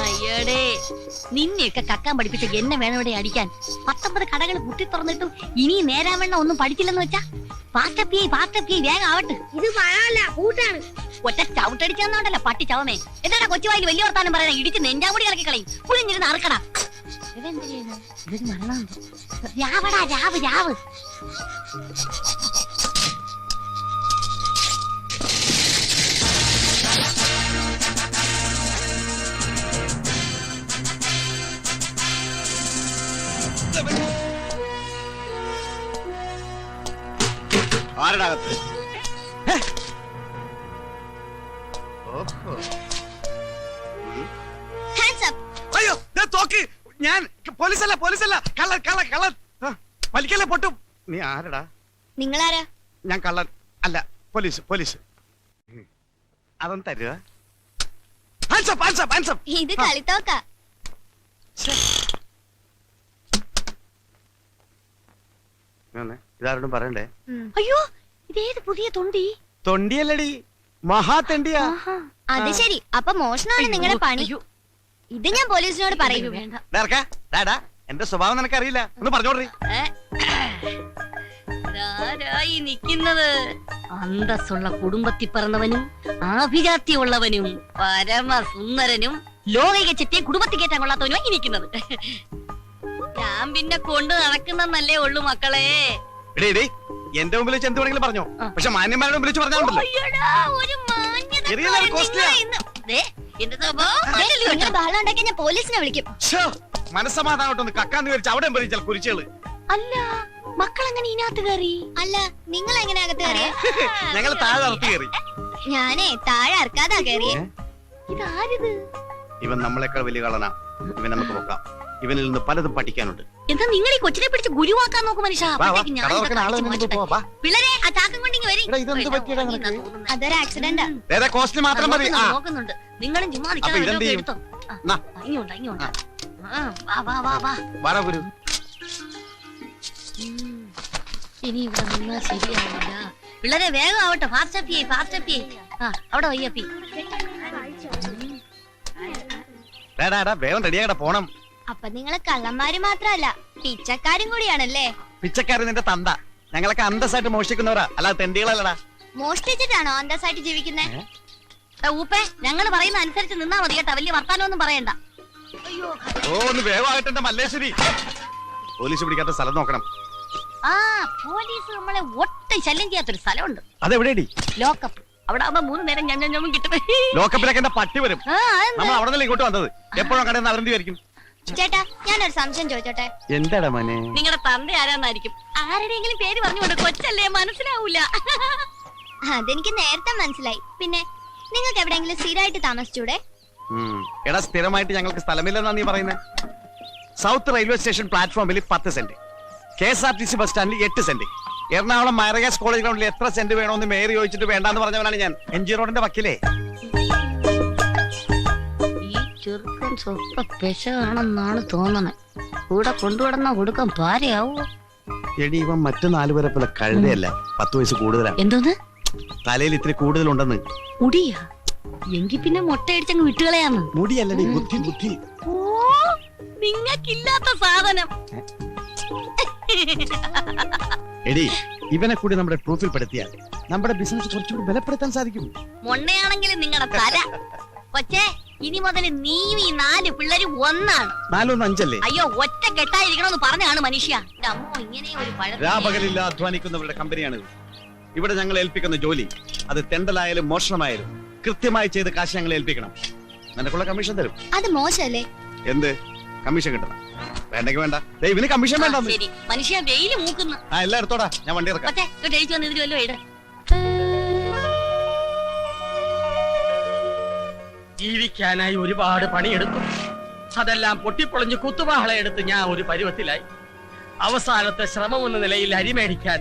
അയ്യടേ നിന്നെയൊക്കെ കക്കാൻ പഠിപ്പിച്ച എന്നെ വേണം ഇവിടെ അടിക്കാൻ. പത്തൊമ്പത് കടകൾ കുത്തി തുറന്നിട്ടും ഇനി നേരാവണ്ണം ഒന്നും പഠിച്ചില്ലെന്ന് വെച്ചാ? പാസ്റ്റപ്പിയായി പാസ്റ്റപ്പിയായി വേഗം ആവട്ടെ. ഇത് പഴമല്ല കൂട്ടാണ്. ഒറ്റ ചവിട്ടടിച്ചാന്നോണ്ടല്ല പട്ടി ചവമേ. എന്താടാ കൊച്ചുവായിൽ വലിയ വർത്താനം പറയാ ഇടിച്ച് നെഞ്ചാമുടി ഇറക്കി കളയും. പുളിഞ്ഞിരുന്ന് അറക്കടാ. ഇതെന്ത് ചെയ്യുന്നത് ഇതൊരു മരണമുണ്ട്. രാവടാ രാവ് രാവ്. ആരടകത്ത്? ഓഹോ. ഹാൻഡ്സ് അപ്പ് അയ്യോ ഞാൻ തോക്ക്. ഞാൻ പോലീസല്ല പോലീസല്ല. കള്ളൻ കള്ളൻ കള്ളൻ. വലിക്കല്ലേ പൊട്ടും. നീ ആരടാ? നിങ്ങളാരാ? ഞാൻ കള്ളൻ. അല്ല പോലീസ് പോലീസ്. അതൊന്നും തരുക ഇത് കളിത്തോക്ക. ഇതാരോടും പറയണ്ടേ? അയ്യോ ഇതേത് പുതിയ തൊണ്ടി? തൊണ്ടിയല്ലടി. മഹാതെണ്ടിയാ അത് ശരി. അപ്പൊ മോഷണമാണ് നിങ്ങളെ പണി. ഇത് ഞാൻ പോലീസിനോട് പറയൂ. എന്റെ സ്വഭാവം നിനക്ക് അറിയില്ല ഒന്ന് നിൽക്കുന്നത് അന്തസ്സുള്ള കുടുംബത്തിൽ പിറന്നവനും ആഭിജാത്യമുള്ളവനും പരമസുന്ദരനും ലോകിക ചെറ്റിയെ കുടുംബത്തിൽ കേറ്റാൻ കൊള്ളാത്തവനുമായി നിൽക്കുന്നത് ഞാൻ പിന്നെ കൊണ്ടു നടക്കുന്നല്ലേ ഉള്ളു മക്കളെ. എടേ എടേ എന്റെ മുമ്പിൽ വെച്ച് എന്ത് വേണമെങ്കിലും പറഞ്ഞോ. പക്ഷെ മാന്യന്മാരുടെ മുമ്പിൽ വെച്ച്. ഞാൻ പോലീസിനെ വിളിക്കും. ശ്ശോ, മനസ്സമാധാനമായിട്ടൊന്ന് കക്കാന്ന് വിചാരിച്ച് അവിടെ ചില കുരിച്ചുകൾ അല്ല മക്കളെങ്ങനെ ഇതിനകത്ത് കയറി? അല്ല നിങ്ങൾ എങ്ങനെ അകത്ത് കയറിയ ഞങ്ങൾ താഴെ നടത്തി കയറി. ഞാനേ താഴെ ഇറക്കാതാ കയറിയേ. ഇതാരിത് ഇവൻ നമ്മളെക്കാൾ വലിയ കളനാ ഇവൻ നമുക്ക് നോക്കാം. ഇവനിൽ നിന്ന് പലതും പഠിക്കാനുണ്ട്. എന്താ നിങ്ങൾ ഈ കൊച്ചിനെ പിടിച്ച് ഗുരുവാക്കാൻ നോക്കും മനുഷ്യ. വാ, വാ, അപ്പോഴത്തേക്ക് ഞാൻ ഇതൊക്കെ പോ, വാ. പിള്ളേരെ ആ ചാക്കും കൊണ്ടിങ്ങി വരി. എടാ, ഇതെന്ത് പറ്റിയെടാ നിനക്ക്? അതൊരു ആക്സിഡന്റാ ഏതാ കോസ്റ്റ്ലി മാത്രം മതി. ആ. നോക്കുന്നുണ്ട് നിങ്ങളും ചുമ്മാ നിൽക്കാതെ ഇതെന്ത് വല്ലതും ചെയ്യും? എടുത്തോ. ആ, നാ. ഇങ്ങോട്ടാ ഇങ്ങോട്ടാ. ആ, വാ വാ വാ വാ. വാടാ ഗുരു. ഉം. ഇനി ഇവിടെ നിന്നാ ശരിയാവില്ല. പിള്ളേരെ വേഗം ആവട്ടെ. ഫാസ്റ്റ് അപ്പിയേ ഫാസ്റ്റ് അപ്പിയേ ആ അവിടെ വയ്യപ്പി ഡാ ഡാ വേഗം റെഡിയാകട്ടെ പോണം. അപ്പൊ നിങ്ങൾ കള്ളന്മാര് മാത്രല്ല പിച്ചക്കാരും കൂടിയാണല്ലേ? പിച്ചക്കാരൻ നിന്റെ തന്ത. ഞങ്ങളൊക്കെ അന്തസ്സായിട്ട് മോഷ്ടിക്കുന്നവരാ. അല്ലാതെ തെണ്ടികളല്ലടാ. മോഷ്ടിച്ചിട്ടാണോ അന്തസ്സായിട്ട് ജീവിക്കുന്നേ? ഊപ്പേ ഞങ്ങൾ പറയുന്ന അനുസരിച്ച് നിന്നാ മതി കേട്ടാ. വലിയ വർത്താനൊന്നും പറയണ്ട. ഓ ഒന്ന് വേഗമാകട്ടെ മല്ലേശ്വരി. പോലീസ് പിടിക്കാത്ത സ്ഥലം നോക്കണം. ആ പോലീസ് നമ്മളെ ഒട്ടും ശല്യം ചെയ്യാത്തൊരു സ്ഥലമുണ്ട്. അതെവിടെയടി ലോക്കപ്പ്. അവിടെ ആവുമ്പോ മൂന്ന് നേരം ഞാൻ ഞാൻ കിട്ടും. ലോക്കപ്പിലൊക്കെ എന്റെ പട്ടി വരും. നമ്മൾ അവിടെ ഇങ്ങോട്ട് വന്നത്? എപ്പോഴും കടന്ന് അവരന്തി വിചാരിക്കും? ചേട്ടാ ഞാനൊരു സംശയം ചോദിച്ചോട്ടെ? എന്താടാ മോനെ? നിങ്ങളുടെ തന്ത ആരാന്നായിരിക്കും? ആരുടെയെങ്കിലും പേര് പറഞ്ഞുകൊണ്ട് കൊച്ചല്ലേ മനസ്സിലാവൂല. അതെനിക്ക് നേരത്തെ മനസ്സിലായി. പിന്നെ നിങ്ങൾക്ക് എവിടെയെങ്കിലും സ്ഥിരമായിട്ട് താമസിച്ചൂടെ. എടാ സ്ഥിരമായിട്ട് ഞങ്ങൾക്ക് സ്ഥലമില്ലെന്നാ നീ പറയുന്നത് സൗത്ത് റെയിൽവേ സ്റ്റേഷൻ പ്ലാറ്റ്ഫോമിൽ പത്ത് cent. K S R T C bus സ്റ്റാൻഡിൽ എട്ട് സെന്റ്. എറണാകുളം മൈറഗാസ് കോളേജ് ഗ്രൗണ്ടിൽ എത്ര സെന്റ് വേണമെന്ന് മേയർ ചോദിച്ചിട്ട് വേണ്ടാന്ന് പറഞ്ഞവനാണ് ഞാൻ. എം ജി റോഡിന്റെ വക്കിലേ. ചെറുക്കൻ സ്വപ്പ പെശകാണെന്നാണ് തോന്നണത് കൂടെ കൊണ്ടുവിടുന്ന കൊടുക്കാൻ പാരയാവോ എടി ഇവൻ മറ്റു നാലുപേരെ പോലെ കഴുതയല്ല? പത്ത് വയസ്സ് കൂടുതലാണ് എന്തോന്ന്? തലയിൽ ഇത്ര കൂടുതൽ കൂടുതലുണ്ടെന്ന്. മുടിയാ? എങ്കി പിന്നെ മുട്ടയടിച്ചങ്ങ് വിട്ടുകളയാന്ന്. നീ ബുദ്ധി ബുദ്ധി. ഓ നിങ്ങക്കില്ലാത്ത സാധനം. എടി ഇവനെ കൂടി നമ്മുടെ പ്രൂഫിൽ പെടുത്തിയാൽ നമ്മുടെ ബിസിനസ് കുറച്ചുകൂടി ബലപ്പെടുത്താൻ സാധിക്കും. മൊണ്ണയാണെങ്കിലും നിങ്ങളുടെ തല. കൊച്ചേ ഇനി മുതൽ നീയും ഈ നാല് പിള്ളേരും ഒന്നാണ്. നാലൊന്ന് അഞ്ചല്ലേ? അയ്യോ ഒറ്റ കെട്ടായിരിക്കണമെന്ന് പറഞ്ഞാണ് മനുഷ്യ. എന്റെ അമ്മോ ഇങ്ങനെ ഒരു പഴം രാപകലില്ല അധ്വാനിക്കുന്നവരുടെ കമ്പനിയാണ് ഇവിടെ ഞങ്ങൾ ഏൽപ്പിക്കുന്ന ജോലി അത് തെണ്ടലായാലും മോഷണമായാലും കൃത്യമായി ചെയ്ത് കാശ് ഞങ്ങൾ ഏൽപ്പിക്കണം. നിനക്കുള്ള കമ്മീഷൻ തരും. അത് മോശല്ലേ? എന്ത്? കമ്മീഷൻ കിട്ടണം. വേണ്ടെങ്കിൽ വേണ്ട. ദേ, ഇവന് കമ്മീഷൻ വേണ്ട. ശരി. മനുഷ്യ വെയിൽ മൂക്കുന്നു. ആ എല്ലാം എടുത്തോടാ. ഞാൻ വണ്ടി ഇറക്കാം. കൊച്ചേ ഇങ്ങോട്ട് എഴുതി വന്ന് ഇതിൽ വല്ലോ ഇട ജീവിക്കാനായി ഒരുപാട് പണിയെടുത്തു. അതെല്ലാം പൊട്ടിപ്പൊളിഞ്ഞ് കുത്തുവാളയെടുത്ത് ഞാൻ ഒരു പരുവത്തിലായി. അവസാനത്തെ ശ്രമം എന്ന നിലയിൽ അരിമേടിക്കാൻ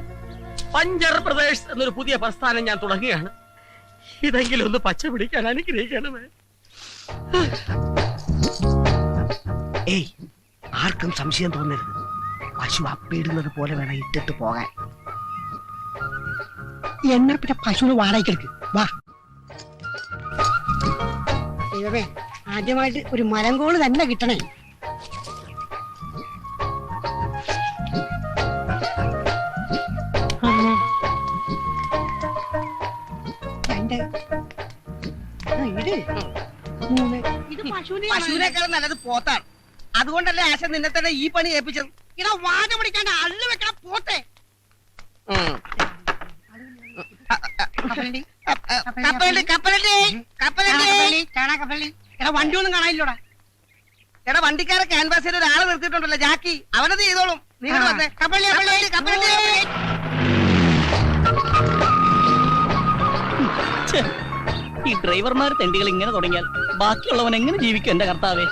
പഞ്ചർ പ്രദേശ് എന്നൊരു പുതിയ പ്രസ്ഥാനം ഞാൻ തുടങ്ങുകയാണ്. ഇതെങ്കിലും ഒന്ന് പച്ച പിടിക്കാൻ അനുഗ്രഹിക്കണമേ. ഏയ് ആർക്കും സംശയം തോന്നരുത്. പശു അപ്പിടുന്നത് പോലെ വേണം ഇട്ടിട്ട് പോകാൻ. എന്നെ പിന്നെ പശുവിന് വാടകയ്ക്ക് എടുക്ക്. വാ. ദൈവമേ ആദ്യമായിട്ട് ഒരു മലങ്കോൾ തന്നെ കിട്ടണേ ഒന്ന്, രണ്ട് ആ, ഇട്. മൂന്ന് ഇത് പശുവിനെ പശുവിനേക്കാളും നല്ലത് പോത്താണ് അതുകൊണ്ടല്ലേ ആശ നിന്നെ തന്നെ ഈ പണി ഏൽപ്പിച്ചത് ഇടാ വാച പിടിക്കാണ്ട് അള്ളു കപ്പലണ്ടി കപ്പലണ്ടി കപ്പലണ്ടി കപ്പലണ്ടി കപ്പലണ്ടി. കാണാ കപ്പലണ്ടി. എടാ വണ്ടി ഒന്നും കാണാനില്ലോടാ. എടാ വണ്ടിക്കാരെ ക്യാൻവാസിൽ ഒരാളെ നിർത്തിയിട്ടുണ്ടല്ലോ ജാക്കി. അവനത് ചെയ്തോളും. നീ ഇങ്ങോട്ട് വന്നേ. കപ്പലണ്ടി കപ്പലണ്ടി കപ്പലണ്ടി. ഈ ഡ്രൈവർമാർ തെണ്ടികൾ ഇങ്ങനെ തുടങ്ങിയാൽ ബാക്കിയുള്ളവൻ എങ്ങനെ ജീവിക്കും എന്റെ കർത്താവേ?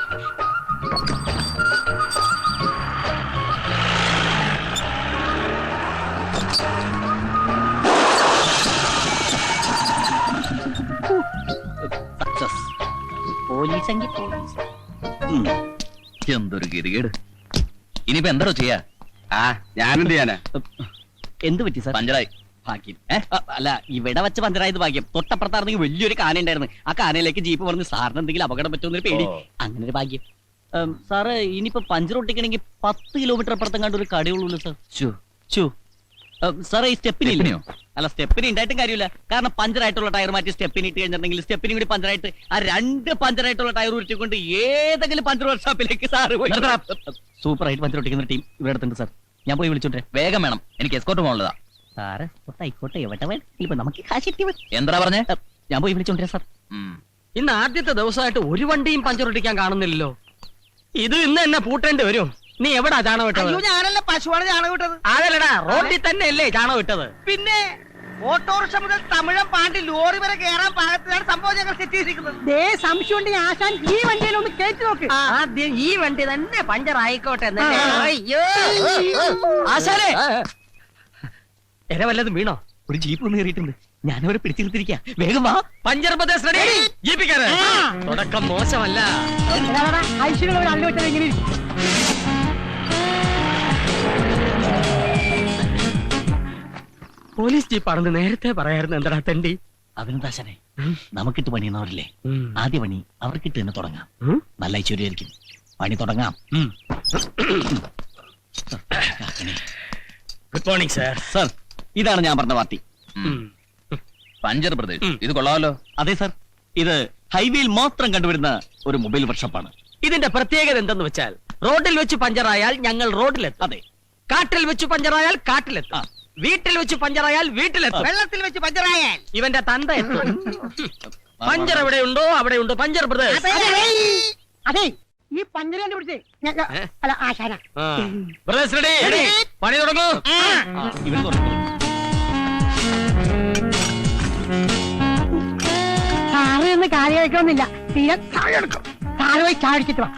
പോലീസ് എങ്കിൽ പോലീസ് ഉം. എന്തൊരു ഗതികേട് ഇനിയിപ്പോ എന്തോ ചെയ്യാ? ആ ഞാനെന്ത് ചെയ്യാനാ? എന്ത് പറ്റി സാർ? പഞ്ചറായി. ഭാഗ്യം. അല്ല ഇവിടെ വെച്ച് പഞ്ചറായത് ഭാഗ്യം. തൊട്ടപ്പുറത്തായിരുന്നെങ്കിൽ വലിയൊരു കാന ഉണ്ടായിരുന്നു ആ കാനയിലേക്ക് ജീപ്പ് പറഞ്ഞ് സാറിന് എന്തെങ്കിലും അപകടം പറ്റുമെന്നൊരു പേടി. അങ്ങനെ ഒരു ഭാഗ്യം. സാറ് ഇനിയിപ്പോ പഞ്ചർ ഒട്ടിക്കണമെങ്കിൽ പത്ത് കിലോമീറ്റർ അപ്പുറത്തെങ്ങാണ്ട് ഒരു കടയുള്ളൂ സാർ. ചു ചു സാറേ ഈ സ്റ്റെപ്പിനില്ലയോ സ്റ്റെപ്പിനിയോ? അല്ല സ്റ്റെപ്പിന് ഉണ്ടായിട്ടും കാര്യമില്ല. കാരണം പഞ്ചറായിട്ടുള്ള ടയർ മാറ്റി സ്റ്റെപ്പിന് ഇട്ട് കഴിഞ്ഞിട്ടുണ്ടെങ്കിൽ സ്റ്റെപ്പിന് കൂടി പഞ്ചറായിട്ട് ആ രണ്ട് പഞ്ചറായിട്ടുള്ള ടയർ ഉരുട്ടിക്കൊണ്ട് ഏതെങ്കിലും പഞ്ചർ വർക്ക്ഷോപ്പിലേക്ക് സാറ് പോയി. സൂപ്പർ ആയിട്ട് പഞ്ചർ ഒട്ടിക്കുന്ന ടീം ഇവിടെ അടുത്തുണ്ട് സാർ. ഞാൻ പോയി വിളിച്ചോട്ടെ. വേഗം വേണം. എനിക്ക് എസ്കോട്ട് പോകാനുള്ളതാ. സാറ് ആയിക്കോട്ടെ എവിടെ ഇപ്പൊ നമുക്ക് കാശ് എന്താ പറഞ്ഞേ? ഞാൻ പോയി വിളിച്ചോണ്ടിരാ സാർ. ഇന്ന് ആദ്യത്തെ ദിവസമായിട്ട് ഒരു വണ്ടിയും പഞ്ചർ ഒട്ടിക്കാൻ കാണുന്നില്ലല്ലോ. ഇത് ഇന്ന് എന്നെ പൂട്ടേണ്ടി വരും. നീ എവിടാ ചാണകം അയ്യോ ഇട്ടത് ഞാനല്ല പശുവാണ് ചാണകം വിട്ടത് അതല്ലടാ റോഡിൽ തന്നെ അല്ലേ ചാണകം ഇട്ടത്? പിന്നെ ഓട്ടോറിക്ഷ മുതൽ തമിഴം പാണ്ടി ലോറി വരെ കയറാൻ പാകത്തിലാണ് സംഭവം ഞങ്ങൾ സെറ്റ് ചെയ്തിരിക്കുന്നത്. ദേ സംശയം ഉണ്ടെങ്കിൽ ആശാൻ ഈ വണ്ടിയിൽ ഒന്ന് കയറ്റി നോക്ക്. ആദ്യം ഈ വണ്ടി തന്നെ പഞ്ചർ ആയിക്കോട്ടെ എന്നല്ലേ? അയ്യോ. എര വല്ലതും വീണോ? ഒരു ജീപ്പ് ഒന്ന് കയറിയിട്ടുണ്ട്. ഞാനവരെ പിടിച്ചിരുത്തിരിക്കാ വേഗം വാ. പഞ്ചർ പ്രദേശ് റെഡി. തുടക്കം മോശമല്ല. ഐശ്വര്യ അള്ളു ഇങ്ങനെ ഇരിക്കും. പോലീസ് ജീപ്പാണെന്ന് നേരത്തെ പറയായിരുന്നു എന്താ തെണ്ടി? അതിനെന്താശനെ നമുക്കിട്ട് പണിയുന്നവരില്ലേ? ആദ്യ പണി അവർക്കിട്ട് തന്നെ തുടങ്ങാം. നല്ല ഐശ്വര്യമായിരിക്കും. പണി തുടങ്ങാം. ഗുഡ് മോർണിംഗ് സർ സർ ഇതാണ് ഞാൻ പറഞ്ഞ പാർട്ടി. പഞ്ചർ പ്രദേശ്. ഇത് കൊള്ളാമല്ലോ അതെ സർ. ഇത് ഹൈവേയിൽ മാത്രം കണ്ടുവരുന്ന ഒരു മൊബൈൽ വർക്ക്ഷോപ്പാണ് ഇതിന്റെ പ്രത്യേകത എന്തെന്ന് വെച്ചാൽ റോഡിൽ വെച്ച് പഞ്ചറായാൽ ഞങ്ങൾ റോഡിലെത്തും. അതെ. കാട്ടിൽ വെച്ച് പഞ്ചറായാൽ കാട്ടിലെത്തും. വീട്ടിൽ വെച്ച് പഞ്ചറായാൽ വീട്ടിലെത്തും. വെള്ളത്തിൽ വെച്ച് പഞ്ചറായാൽ. ഇവന്റെ തന്ത എത്തും. പഞ്ചർ എവിടെയുണ്ടോ അവിടെയുണ്ട് പഞ്ചർ പ്രദേശ് അതെ ഈ പഞ്ചര കണ്ടുപിടിച്ചേ ഞാൻ- ഞാൻ- ഏ? അല്ല ആശാന പ്രദേശ് റെഡി. പണി തുടങ്ങൂ. തുറന്നു സാറ് നിന്ന് കഴിക്കണമെന്നില്ല. തീരെ താഴെ എടുക്കും. സാറ് പോയി ചാടിച്ചിട്ട് വാ.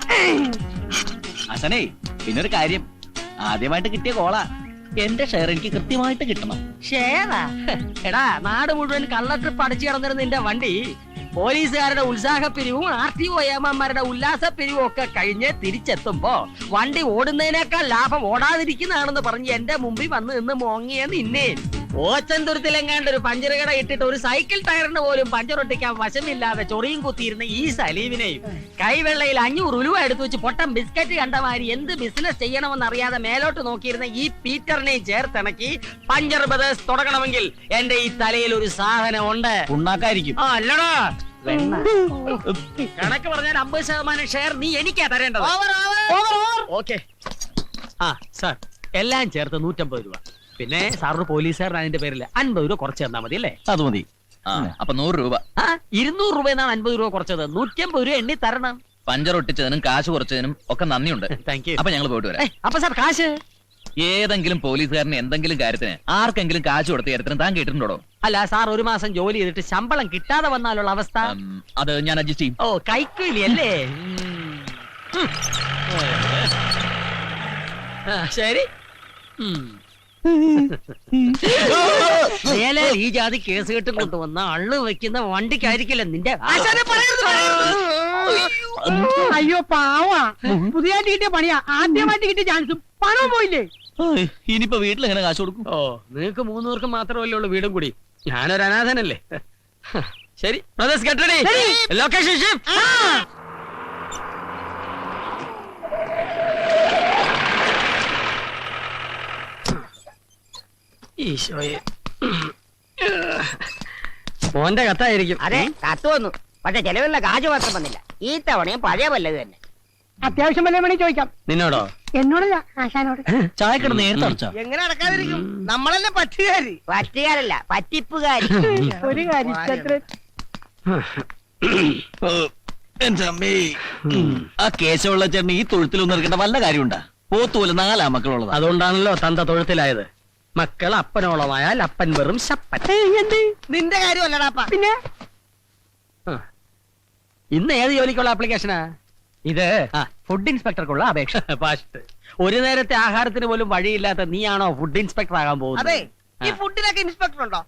ആശാനേ പിന്നൊരു കാര്യം. ആദ്യമായിട്ട് കിട്ടിയ കോള. എന്റെ ഷെയർ എനിക്ക് കൃത്യമായിട്ട് കിട്ടണം. ഷെയറാ എടാ നാട് മുഴുവൻ കള്ള ട്രിപ്പ് അടിച്ചു കിടന്നിരുന്ന നിന്റെ വണ്ടി പോലീസുകാരുടെ ഉത്സാഹപ്പിരിവും ആർ ടി ഒ ഉല്ലാസ ഉല്ലാസപ്പിരിവും ഒക്കെ കഴിഞ്ഞ് തിരിച്ചെത്തുമ്പോ വണ്ടി ഓടുന്നതിനേക്കാൾ ലാഭം ഓടാതിരിക്കുന്നതാണെന്ന് പറഞ്ഞ് എന്റെ മുമ്പിൽ വന്ന് നിന്ന് മോങ്ങിയ നിന്നെ. ഓച്ചന്തുരത്തിലെങ്ങാണ്ട് ഒരു പഞ്ചർ കട ഇട്ടിട്ട് ഒരു സൈക്കിൾ ടയറിന് പോലും പഞ്ചർ ഒട്ടിക്കാൻ വശമില്ലാതെ ചൊറിയും കുത്തിയിരുന്ന ഈ സലീമിനെയും കൈവെള്ളയിൽ അഞ്ഞൂറ് ഉലുവ എടുത്തു വെച്ച് പൊട്ടം ബിസ്ക്കറ്റ് കണ്ട മാതിരി എന്ത് ബിസിനസ് ചെയ്യണമെന്ന് അറിയാതെ മേലോട്ട് നോക്കിയിരുന്ന ഈ പീറ്ററിനെയും ചേർത്തിണക്കി പഞ്ചർ ബ്രദേഴ്സ് തുടങ്ങണമെങ്കിൽ എന്റെ ഈ തലയിൽ ഒരു സാധനം ഉണ്ട് ഉണ്ടാക്കായിരിക്കും ആ അല്ലടാ. കണക്ക് പറഞ്ഞാൽ അമ്പത് ശതമാനം ഷെയർ നീ എനിക്കാ തരേണ്ടത്. ഓക്കെ ആ സാർ എല്ലാം ചേർത്ത് നൂറ്റമ്പത് രൂപ. പിന്നെ സാറിന് പോലീസുകാരൻ അതിന്റെ പേരിൽ അൻപത് രൂപ കുറച്ച് തന്നാ മതി അല്ലേ? അത് മതി. ആ അപ്പൊ നൂറ് രൂപ. ആ ഇരുന്നൂറ് രൂപ എന്നാണ് അൻപത് രൂപ കുറച്ചത്. നൂറ്റമ്പത് രൂപ എണ്ണി തരണം. പഞ്ചർ ഒട്ടിച്ചതിനും കാശ് കുറച്ചതിനും ഒക്കെ നന്ദിയുണ്ട്. താങ്ക് യു അപ്പൊ ഞങ്ങൾ പോയിട്ട് വരാം. അപ്പൊ സാർ കാശ്? ഏതെങ്കിലും പോലീസുകാരന് എന്തെങ്കിലും കാര്യത്തിന് ആർക്കെങ്കിലും കാശ് കൊടുത്ത കാര്യത്തിന് താൻ കേട്ടിട്ടുണ്ടോ? അല്ല സാർ ഒരു മാസം ജോലി ചെയ്തിട്ട് ശമ്പളം കിട്ടാതെ വന്നാലുള്ള അവസ്ഥ. അത് ഞാൻ അഡ്ജസ്റ്റ് ചെയ്യും. ഓ കൈക്കൂലി അല്ലേ ഉം. ആ, ശരി. ഉം. ഈ ജാതി കേസ് കെട്ട് കൊണ്ടുവന്ന അള്ളു വെക്കുന്ന വണ്ടിക്കായിരിക്കില്ല നിന്റെ അയ്യോ പാവാ. പുതിയതായിട്ട് കിട്ടിയ പണിയാ. ആദ്യമായിട്ട് കിട്ടിയ ചാൻസും പണവും പോയില്ലേ? ഇനിയിപ്പോ വീട്ടിൽ എങ്ങനെ കാശ് കൊടുക്കും? ഓ നിങ്ങക്ക് മൂന്ന് പേർക്ക് മാത്രമല്ലേ ഉള്ളൂ വീടും കൂടി. ഞാനൊരു അനാഥനല്ലേ ശരി. ബ്രദേഴ്സ് ഗെറ്റ് റെഡി ലൊക്കേഷൻ ഈശോയെ. മോന്റെ കത്തായിരിക്കും. അതെ കത്ത് വന്നു. പക്ഷെ ചെലവിലുള്ള കാശ് മാത്രം വന്നില്ല. ഈ തവണയും പഴയ വല്ലത് തന്നെ. അത്യാവശ്യം വല്ല വേണേ ചോദിക്കാം. നിന്നോടോ? എന്നോടല്ല ആശാനോട്. ചായക്കട നേരത്തെ അടച്ചോ? എങ്ങനെ അടക്കാതിരിക്കും നമ്മളല്ലേ പറ്റുകാരി. പറ്റുകാരല്ല പറ്റിപ്പുകാരി. ഒരു കാര്യം ആ കേശവുള്ള ചേട്ടൻ ഈ തൊഴുത്തിലൊന്നും ഇറക്കേണ്ട വല്ല കാര്യമുണ്ടാ? പോത്തുപോലെ നാലാ മക്കളുള്ളത് അതുകൊണ്ടാണല്ലോ തന്ത തൊഴുത്തിലായത്. മക്കൾ അപ്പനോളമായാൽ അപ്പൻ വെറും ശപ്പൻ. നിന്റെ കാര്യമല്ലടാപ്പ പിന്നെ. ഇന്ന് ഏത് ജോലിക്കുള്ള ആപ്ലിക്കേഷനാ ഇത് ഫുഡ് ഇൻസ്പെക്ടർക്കുള്ള അപേക്ഷ. ഫാസ്റ്റ്. ഒരു നേരത്തെ ആഹാരത്തിന് പോലും വഴിയില്ലാത്ത നീയാണോ ഫുഡ് ഇൻസ്പെക്ടർ ആകാൻ പോകുന്നത്? ഈ. ഫുഡിനൊക്കെ ഇൻസ്പെക്ടർ ഉണ്ടോ?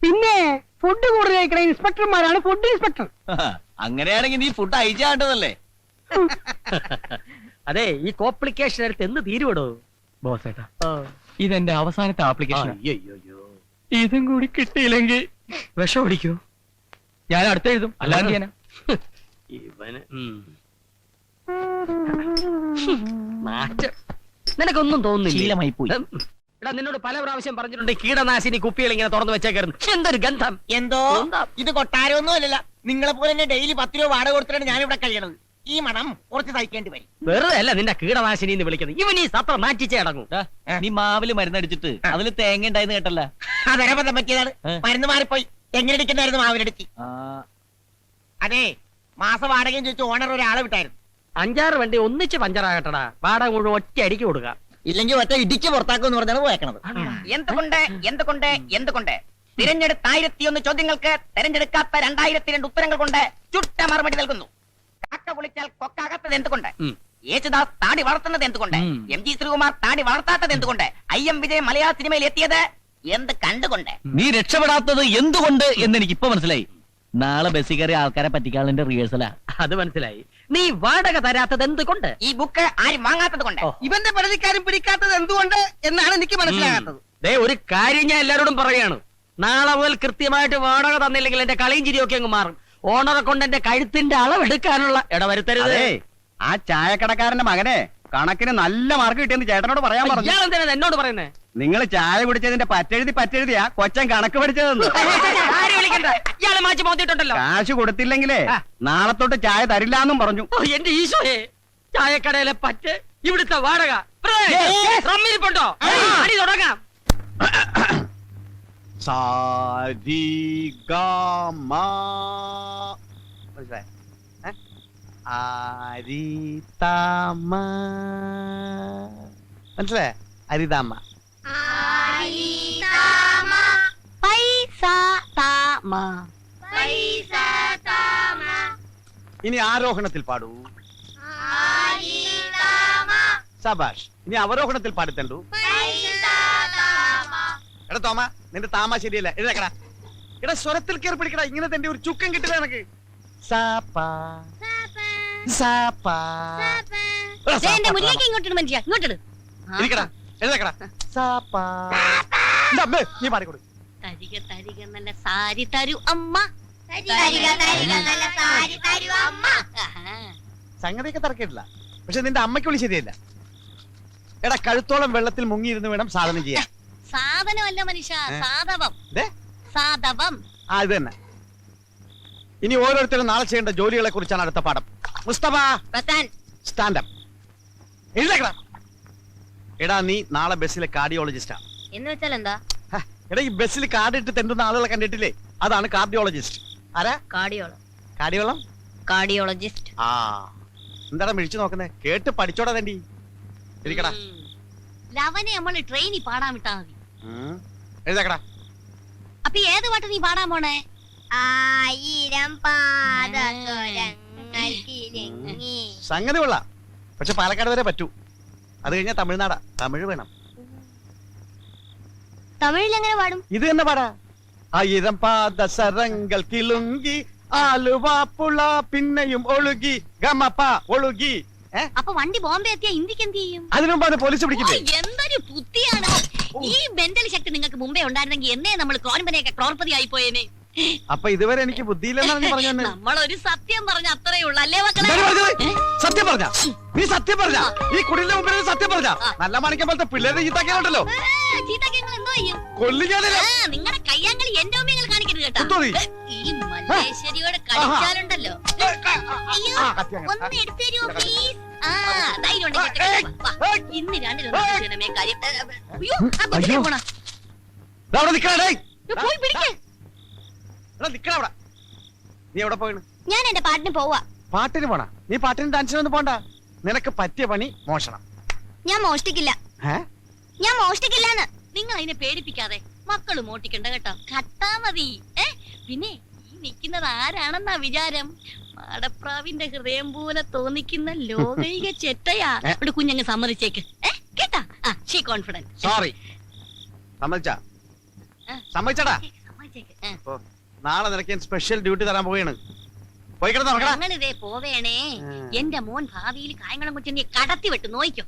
പിന്നെ ഫുഡ് കൂടുതൽ കഴിക്കണ ഇൻസ്പെക്ടർമാരാണ് ഫുഡ് ഇൻസ്പെക്ടർ അങ്ങനെയാണെങ്കിൽ നീ ഫുഡ് അയച്ചാണ്ടതല്ലേ അതെ ഈ കോംപ്ലിക്കേഷൻ എടുത്ത് എന്ന് തീരുവിടോ? ബോസേട്ടാ. ഇതെന്റെ അവസാനത്തെ ആപ്ലിക്കേഷൻ അയ്യോ ഇതും കൂടി കിട്ടിയില്ലെങ്കിൽ വിഷം ഓടിക്കൂ ഞാൻ അടുത്ത എഴുതും. അല്ലാതെ? ഇവന് നിനക്കൊന്നും തോന്നുന്നില്ല? പോയി. എടാ നിന്നോട് പല പ്രാവശ്യം പറഞ്ഞിട്ടുണ്ട് ഈ കീടനാശിനി കുപ്പികൾ ഇങ്ങനെ തുറന്നു വെച്ചേക്കരുത് എന്തൊരു ഗന്ധം? എന്തോ? ഇത് കൊട്ടാരമൊന്നും അല്ലല്ല നിങ്ങളെ പോലെ തന്നെ ഡെയിലി പത്ത് രൂപ വാടക കൊടുത്തിട്ടാണ് ഞാൻ ഇവിടെ കഴിയണത്. ഈ മണം കുറച്ച് സഹിക്കേണ്ടി വരും. വെറുതെ അല്ല നിന്റെ കീടനാശിനി എന്ന് വിളിക്കുന്നത്. ഇവൻ ഈ സത്ര മാറ്റിച്ചേ അടങ്ങും. ദാ, നീ മാവിൽ മരുന്നടിച്ചിട്ട് അതിൽ തേങ്ങ ഉണ്ടായെന്ന് കേട്ടല്ല? അതരബദ്ധം പറ്റിയതാണ് ഏ? മരുന്ന് മാറിപ്പോയി. എങ്ങനെ ഇടിക്കണ്ടായിരുന്നു മാവിനടുത്തി അതെ മാസ വാടകയും ചോദിച്ചു ഓണർ ഒരാളെ വിട്ടായിരുന്നു. അഞ്ചാറ് വണ്ടി ഒന്നിച്ച് പഞ്ചറാകട്ടടാ. വാടക മുഴുവൻ ഒറ്റ അടിക്ക് കൊടുക്കാം. ഇല്ലെങ്കിൽ ഒറ്റ ഇടിച്ച് പുറത്താക്കും എന്ന് പറഞ്ഞാണ് പോയേക്കണത് എന്തുകൊണ്ട്? എന്തുകൊണ്ട്? എന്തുകൊണ്ട്? തിരഞ്ഞെടുത്ത ആയിരത്തിയൊന്ന് ചോദ്യങ്ങൾക്ക് തെരഞ്ഞെടുക്കാത്ത രണ്ടായിരത്തി രണ്ട് ഉത്തരങ്ങൾ കൊണ്ട് ചുട്ട മറുപടി നൽകുന്നു. കാക്ക വിളിച്ചാൽ കൊക്കാകാത്തത് എന്തുകൊണ്ട്. യേശുദാസ് താടി വളർത്തുന്നത് എന്തുകൊണ്ട്. എം ജി ശ്രീകുമാർ താടി വളർത്താത്തത് എന്തുകൊണ്ട്? ഐ എം വിജയ് മലയാള സിനിമയിൽ എത്തിയത് എന്ത് കണ്ടുകൊണ്ട്? നീ രക്ഷപ്പെടാത്തത് എന്തുകൊണ്ട് എന്ന് എനിക്ക് ഇപ്പൊ മനസ്സിലായി. നാളെ ബസ്സിൽ കയറി ആൾക്കാരെ പറ്റിക്കാളിന്റെ റിഹേഴ്സലാ അത് മനസ്സിലായി. നീ വാടക തരാത്തത് എന്തുകൊണ്ട്? ഈ ബുക്ക് ആരും വാങ്ങാത്തത് കൊണ്ട്. ഇവന്റെ പരിധിക്കാരും പിടിക്കാത്തത് എന്തുകൊണ്ട് എന്നാണ് എനിക്ക് മനസ്സിലാകാത്തത്. ദേ ഒരു കാര്യം ഞാൻ എല്ലാരോടും പറയാണ്. നാളെ മുതൽ കൃത്യമായിട്ട് വാടക തന്നില്ലെങ്കിൽ എന്റെ കളിയും ചിരിയൊക്കെ അങ്ങ് മാറും. ഓണറെ കൊണ്ട് എന്റെ കഴുത്തിന്റെ അളവെടുക്കാനുള്ള ഇടവരുത്തരുത്. ആ ചായക്കടക്കാരന്റെ മകനെ കണക്കിന് നല്ല മാർക്ക് കിട്ടിയെന്ന് ചേട്ടനോട് പറയാൻ പറഞ്ഞു. ഇയാളെന്തിനാ എന്നോട് പറയുന്നേ? നിങ്ങൾ ചായ കുടിച്ചതിന്റെ പറ്റെഴുതി പറ്റെഴുതിയാ കൊച്ചൻ കണക്ക് പഠിച്ചതെന്ന്. ആരെ വിളിക്കണ്ട? ഇയാളെ കാശ് കൊടുത്തില്ലെങ്കിലേ ആ. നാളെ തൊട്ട് ചായ തരില്ലാന്നും പറഞ്ഞു. ഓ, എന്റെ ഈശോയെ. ചായക്കടയിലെ പറ്റ് ഇവിടുത്തെ വാടക. റമ്മിരിപ്പുണ്ടോ അടി തുടങ്ങാം. മനസ്സിലായ? അരിതാമ്മ പൈസ താമ ഇനി ആരോഹണത്തിൽ പാടൂ. സബാഷ് ഇനി അവരോഹണത്തിൽ പാടിത്തണ്ടു. എടാ തോമ നിന്റെ താമ ശരിയല്ല എഴുതക്കടാ എടാ സ്വരത്തിൽ കയറി പിടിക്കടാ. ഇങ്ങനെ തന്റെ ഒരു ചുക്കം കിട്ടില്ല എനക്ക്. സംഗതിയൊക്കെ തറക്കിട്ടില്ല പക്ഷെ നിന്റെ അമ്മയ്ക്ക് വിളി ശരിയല്ല. എടാ കഴുത്തോളം വെള്ളത്തിൽ മുങ്ങിയിരുന്ന് വേണം സാധനം ചെയ്യാൻ. സാധനമല്ല മനുഷ്യ സാധവം. സാധവം. ആ ഇത് തന്നെ. ഇനി ഓരോരുത്തരും നാളെ ചെയ്യേണ്ട ജോലികളെ കുറിച്ചാണ് അടുത്ത പാഠം. മുസ്തഫ സ്റ്റാൻഡപ്പ് എഴുതേക്കടാ. എടാ നീ നാളെ ബസ്സിലെ കാർഡിയോളജിസ്റ്റാ എന്ന് വെച്ചാൽ എന്താ? എടാ ഈ ബസ്സിൽ കാർഡ് ഇട്ട് തെണ്ടുന്ന ആളുകളെ കണ്ടിട്ടില്ലേ? അതാണ് കാർഡിയോളജിസ്റ്റ് ആരാ? കാർഡിയോള കാർഡിയോളം? കാർഡിയോളജിസ്റ്റ്. ആ. എന്താടാ മിഴിച്ചു നോക്കുന്നേ? കേട്ട് പഠിച്ചോടാ തണ്ടി ഇരിക്കടാ. ലവനെ നമ്മൾ ട്രെയിനിൽ പാടാൻ വിട്ടാ മതി. എഴുതേക്കടാ. അപ്പൊ ഏത് പാട്ട് നീ പാടാൻ പോണേ? ആയിരം സംഗതി കൊള്ളാം. പക്ഷെ പാലക്കാട് വരെ പറ്റൂ. അത് കഴിഞ്ഞാ തമിഴ്നാടാ. തമിഴ് വേണം. തമിഴിൽ എങ്ങനെ പാടും? ഇത് തന്നെ പാടാ. ആയിരം പാദസരങ്ങൾ കിളുങ്കി ആലുവാ പുള പിന്നെയും ഒഴുകി ഗമപ്പ ഒഴുകി അപ്പൊ വണ്ടി ബോംബെ എത്തിയ ഇന്ത്യയ്ക്ക് എന്ത് ചെയ്യും? അതിനു മുമ്പ് അത് പോലീസ് പിടിക്കില്ലേ എന്തൊരു ബുദ്ധിയാണ്. ഈ മെന്റൽ ശക്തി നിങ്ങൾക്ക് മുമ്പേ ഉണ്ടായിരുന്നെങ്കിൽ എന്നേ നമ്മൾ ക്രോൺപനെയൊക്കെ ക്രോർപതി ആയി പോയേനെ. അപ്പൊ ഇതുവരെ എനിക്ക് ബുദ്ധിയില്ലെന്നാണ് പറഞ്ഞു നമ്മൾ ഒരു സത്യം പറഞ്ഞ അത്രേ ഉള്ളൂ. അല്ലേ മക്കളെ? സത്യം പറഞ്ഞ. നീ സത്യം പറഞ്ഞ. ഈ കുടിലിന്റെ മുമ്പിൽ നീ സത്യം പറഞ്ഞ. നല്ല മാണിക്കം പോലത്തെ പിള്ളേരെ ചീത്താക്കിയാലുണ്ടല്ലോ ചീത്തക്ക് നിങ്ങൾ എന്തോ ചെയ്യും? നിങ്ങളുടെ കയ്യാങ്കളി എന്റെ മുമ്പിൽ കാണിക്കരുത് കേട്ടോ. ഈ മല്ലേശ്വരിയോട് കളിച്ചാലുണ്ടല്ലോ. അയ്യോ. ഒന്ന് എടുത്തു തരുമോ പ്ലീസ്. ഇന്ന് രണ്ടിലൊന്നും കാര്യം. പോയി പിടിക്കേ. എടാ നിക്കണ നീ എവിടെ പോയിണ്? ഞാൻ എന്റെ പാട്ടിന് പോവാ. പാട്ടിന് പോണ? നീ പാട്ടിന് ഡാൻസിനൊന്നും പോണ്ട. നിനക്ക് പറ്റിയ പണി മോഷണം. ഞാൻ മോഷ്ടിക്കില്ല. ഏ? ഞാൻ മോഷ്ടിക്കില്ലാന്ന്. നിങ്ങൾ അതിനെ പേടിപ്പിക്കാതെ മക്കൾ മോട്ടിക്കണ്ട കേട്ടോ. കട്ടാ മതി. ഏ? പിന്നെ ഈ നിക്കുന്നത് ആരാണെന്നാ വിചാരം? മാടപ്രാവിന്റെ ഹൃദയം പോലെ തോന്നിക്കുന്ന ലോകൈക ചെറ്റയാ. ഏ? ഇവിടെ കുഞ്ഞങ്ങ് സമ്മതിച്ചേക്ക്. ഏ? കേട്ടാ? ആ ഷീ കോൺഫിഡന്റ് സോറി സമ്മതിച്ചാ? ആ. സമ്മതിച്ചടാ? സമ്മതിച്ചേക്ക്. ഏ. ഓ, നാളെ നിനക്ക് ഞാൻ സ്പെഷ്യൽ ഡ്യൂട്ടി തരാൻ പോവുകയാണ്. പോയി കിടന്ന് നടക്കടാ ഞങ്ങളിതേ പോവേണേ. എന്റെ മോൻ ഭാവിയിൽ കായങ്ങളും കുറ്റി കടത്തി വെട്ട് നോയിക്കോ.